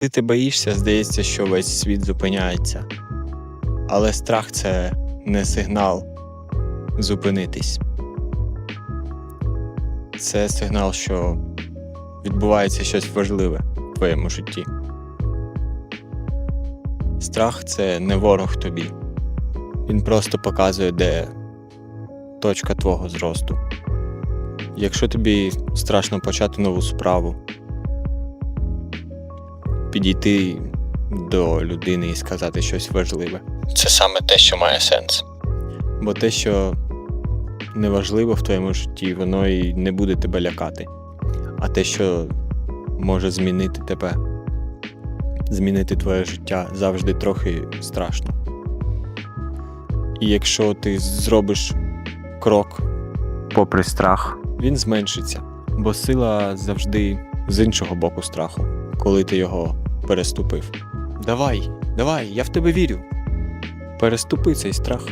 Коли ти боїшся, здається, що весь світ зупиняється. Але страх це не сигнал зупинитись. Це сигнал, що відбувається щось важливе в твоєму житті. Страх це не ворог тобі. Він просто показує, де точка твого зросту. Якщо тобі страшно почати нову справу, підійти до людини і сказати щось важливе. Це саме те, що має сенс. Бо те, що неважливо в твоєму житті, воно і не буде тебе лякати. А те, що може змінити тебе, змінити твоє життя, завжди трохи страшно. І якщо ти зробиш крок попри страх, він зменшиться, бо сила завжди з іншого боку страху, коли ти його переступив. Давай, давай, я в тебе вірю. Переступи цей страх.